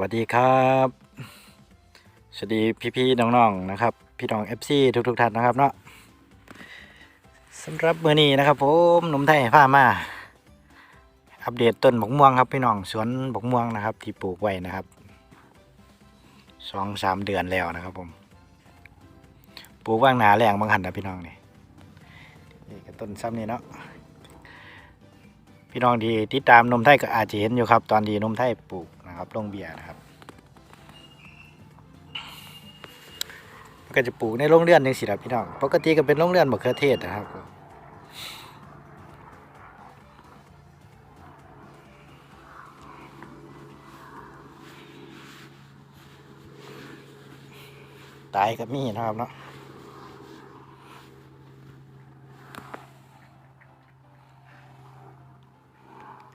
วัสดีครับสวัสดีพี่ๆน้องๆนะครับ พี่น้อง FC ทุกๆท่านนะครับเนาะสำหรับมื้อนี้นะครับผมหนุ่มไทยพามา อัปเดตต้นบกม่วงครับพี่น้องสวนบกม่วงนะครับ ที่ปลูกไว้นะครับสองสามเดือนแล้วนะครับผมปลูกว่างหนาแรงบางหันนะพี่น้องนี่นี่ก็ต้นซ้ำนี่เนาะพี่น้องที่ติดตามนมไทยก็อาจจะเห็นอยู่ครับ ตอนที่นมไทยปลูก ครับลงเบียร์นะครับก็จะปลูกในโรงเรือนนี่สิครับพี่น้องปกติก็เป็นโรงเรือนมะเขือเทศนะครับตายกับมีนะครับเนาะ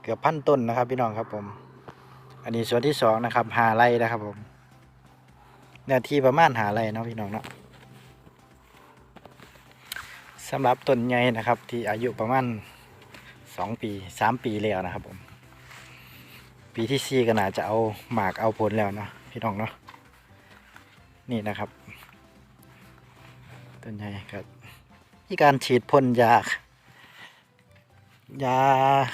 เกือบพันต้นนะครับพี่น้องครับผม อันนี้ส่วนที่สองนะครับหาไรนะครับผมเนื้อที่ประมาณหาไรเนาะพี่น้องเนาะสำหรับต้นใหญ่นะครับ ที่อายุประมาณสองปีสามปีแล้วนะครับผม ปีที่สี่ก็น่าจะเอาหมากเอาผลแล้วเนาะพี่น้องเนาะนี่นะครับต้นใหญ่ครับที่การฉีดพ่นยา ยา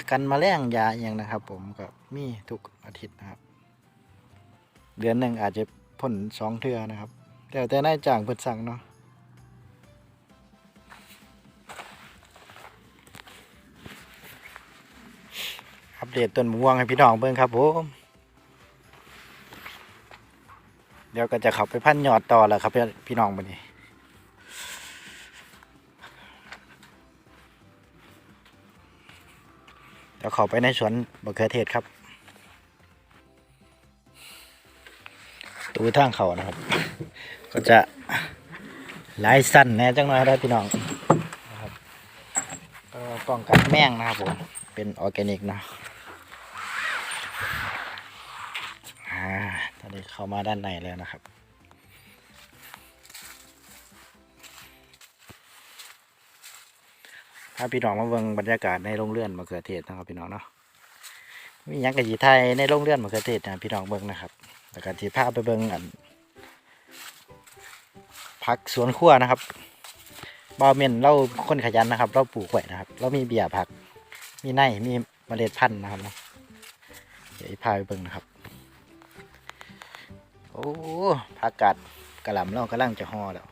กันมาแมลงยาอย่างนะครับ ผมก็มีทุกอาทิตย์นะครับ เดือนหนึ่งอาจจะพ่นสองเทื่อนะครับแล้วแต่นายจ้างเพิ่นสั่งเนาะอัปเดตต้นม่วงให้พี่น้องเบิ่งครับผมเดี๋ยวก็จะข้าไปพันยอดต่อแล้วครับพี่พี่น้องบัดนี้ เดี๋ยวข้าไปในสวนมะเขือเทศครับ ตูทางเขานะครับ ก็จะหลายสั้นแน่จังหน่อยได้พี่น้องนะครับก็ป้องกันแมงนะครับผม เป็นออร์แกนิกนะอ่าตอนนี้เข้ามาด้านในแล้วนะครับ ถ้าพี่น้องมาเบิ่งบรรยากาศในโรงเรือนมะเขือเทศนะครับพี่น้องเนาะมียังกะยีไทยในโรงเรือนมะเขือเทศนะพี่น้องเบิ่งนะครับแล้วก็ที่พาพไปเบิ่งอันผักสวนครัวนะครับบาเมนเราคนขยันนะครับ เราปลูกไว้นะครับ เรามีเบียร์ผัก มีไนมีเมล็ดพันธุ์นะครับเนาะเดี๋ยวพาไปเบิ่งนะครับ โอ้ผักกาดกระหล่ำเรากำลังจะห่อแล้ว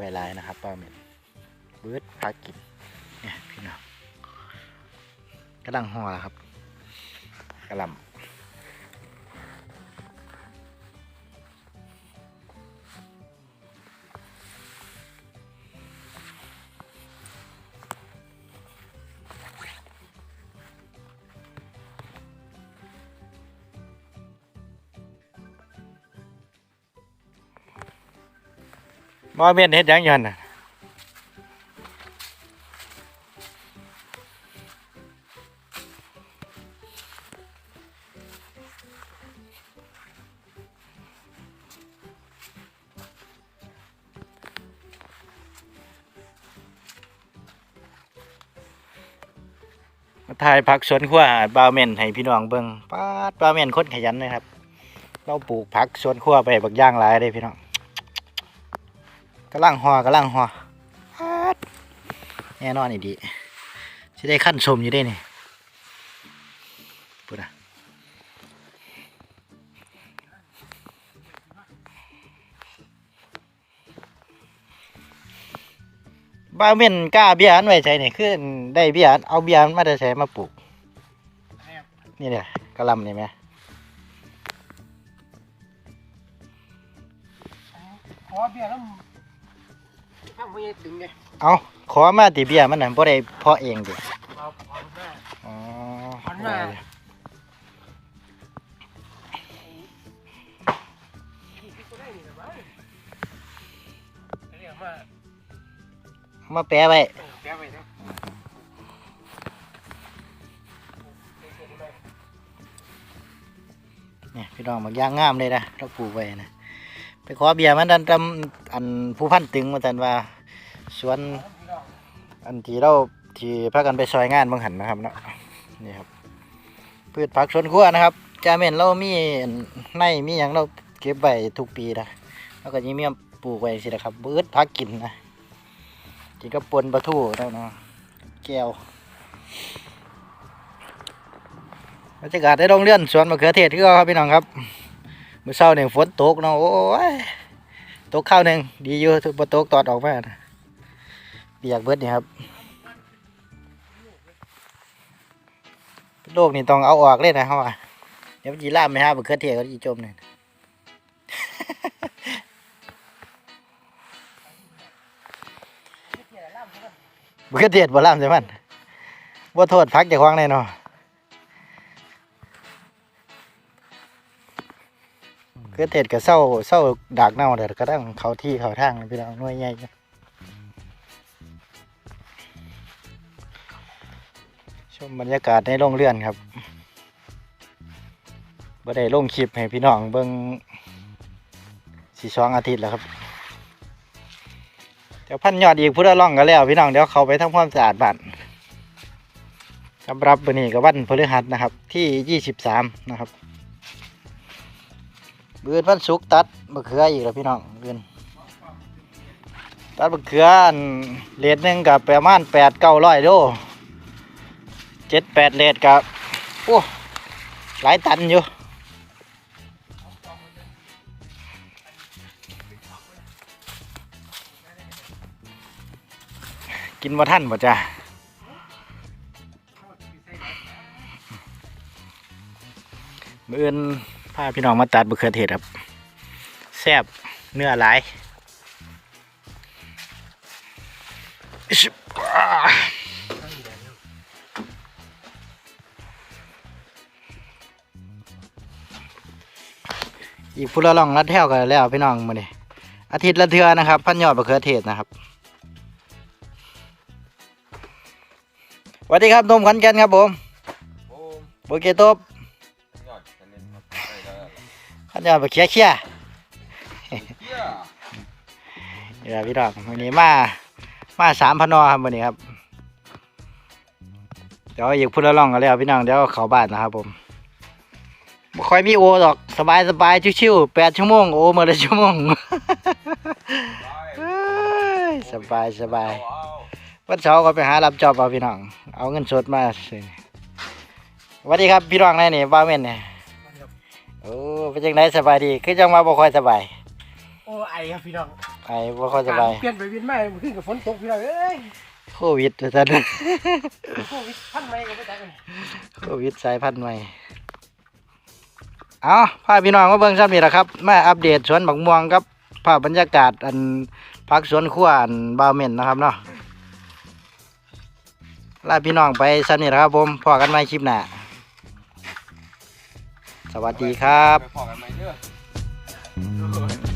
เวลายนะครับป้าเมนเบิร์ดพากินเนี่ยพี่น้องกำลังห่อล้วครับกระลำ บ่เมียนเฮ็ดหยังอยันน่ะถ่ายผักสวนครัวอาหารบาวเมนให้พี่น้องเบิ่งป้าดบาวเมนคนขยันนะครับ เราปลูกผักสวนครัวไปบักย่างหลายเลยพี่น้อง กำลังหอกำลังหอฮัดแน่นอนอีดีสิได้ขั้นชมอยู่ได้นี่พูดอะบ้าเม่นกล้าเบียร์อันไว้ใช่นี่คือได้เบียร์อันเอาเบียร์อันมาได้ใช้มาปลูก นี่เนี่ยกระลำนี่ไหมขอเบียร์แล้ว ข้างไม่ถึงไงเอาขอมาติเบียร์มันน่ะบ่ได้เพาะเองดิเอาเอาแม่อ๋ออันน่ะก็ได้นี่แหละมั้งเรียกว่าเอามาแปะไว้เออแก้ไว้นะเนี่ยพี่น้องมักย่างงามเลยนะเราปลูกไว้นะ ไปขอเบียร์มันดันตำอันผู้พันตึงมาจันว่าสวนอันที่เราที่พากันไปซอยงานบางหันนะครับเนาะนี่ครับพืชผักสวนครัวนะครับจาเมนเรามีในมีอย่างเราเก็บไว้ทุกปีนะแล้วก็ยังมีปลูกไว้สินะครับเบิดพักกินนะกินกับปนปลาทูแล้วเนาะแก้วบรรยากาศในโรงเรือนสวนมะเขือเทศที่ก็ครับพี่น้องครับ มื้อเช้าเนี่ยฝนตกเนาะโอ้ยตกข้าวหนึ่งดีอยู่ทุกตกตอดออกมานะเปียกเบิดนี่ครับโลกนี่ต้องเอาออกเลยนะเขาว่าเดี๋ยวจีล่ามไม่ฮะมะเขือเทศก็จีจมเนี่ยมะเขือเทศบ่ล่ามใช่มันบ่โทษพักจากควางแน่นอน มะเขือเทศก็เศร้าเศร้าดากเน่าเด้อก็ต้องเขาที่เขาทางพี่น้องหน่วยใหญ่ชมบรรยากาศในโรงเรือนครับบ่ได้ลงคลิปให้พี่น้องเบิ่งสีสองอาทิตย์แล้วครับ เดี๋ยวพันยอดอีกพุทธล่องก็แล้ว พี่น้องเดี๋ยวเขาไปทำความสะอาดบ้านสำหรับวันนี้ก็วันพฤหัสนะครับ ที่ยี่สิบสามนะครับ บือนวันศุกตัดมะเขืออีกแล้วพี่น้องเบือนตัดมะเขืออันเลทหนึ่งกับประมาณแปดเก้าร้อยโลเจ็ดแปดเลทกับโอ้หลายตันอยู่กินมาท่านบ่จ้าเมื่อน พาพี่น้องมาตัดมะเขือเทศครับแซ่บเนื้อหลายอิ๊ชอ่าอีกพุละล่องรัดแถวกันแล้วพี่น้องมาเนี่ยอาทิตย์ละเทือนะครับ พันยอดมะเขือเทศนะครับสวัสดีครับนมขอนแก่นครับผมโอ้โบเกตบ ขันยอดบะเคียเคียเหี้ยนี่ครับพี่น้องวันนี้มามาสามพันนอครับวันนี้ครับเดี๋ยวอีกพูดละล่องกันแล้วพี่น้องเดี๋ยวเขาบ้านนะครับผมบ่ค่อยมีโอหรอกสบายสบายชิวๆแปดชั่วโมงโอมาละชั่วโมงเอ้ยสบายสบายเอาวันเสาร์ก็ไปหารับจอบเอาพี่น้อง เอาเงินสดมาสิสวัสดีครับพี่น้องนายนี่บ้าเม่นเนี่ย โอ้เป็นจังไดสบายดีคือจังมาบ่ค่อยสบายโอ้ไอครับพี่น้องไอ้บ่ค่อยสบายเปลี่ยนไปเปลี่ยนมาเมื่อคืนกับฝนตกพี่น้องเอ้ยโควิดว่าซั่นโควิดพันไม่ก็ไม่ได้เลยโควิดสายพันธุ์ใหม่เอาพาพี่น้องมาเบิ่งซ้ำนี่ล่ะครับมาอัปเดตสวนบักม่วงกับภาพบรรยากาศอันพักสวนครัวอันบ้าวเม่นนะครับเนาะลาพี่น้องไปซ้ำนี่ล่ะครับผมพอกันใหม่คลิปหน้าส วัสดีครับ ไปพอกันไหมเด้อ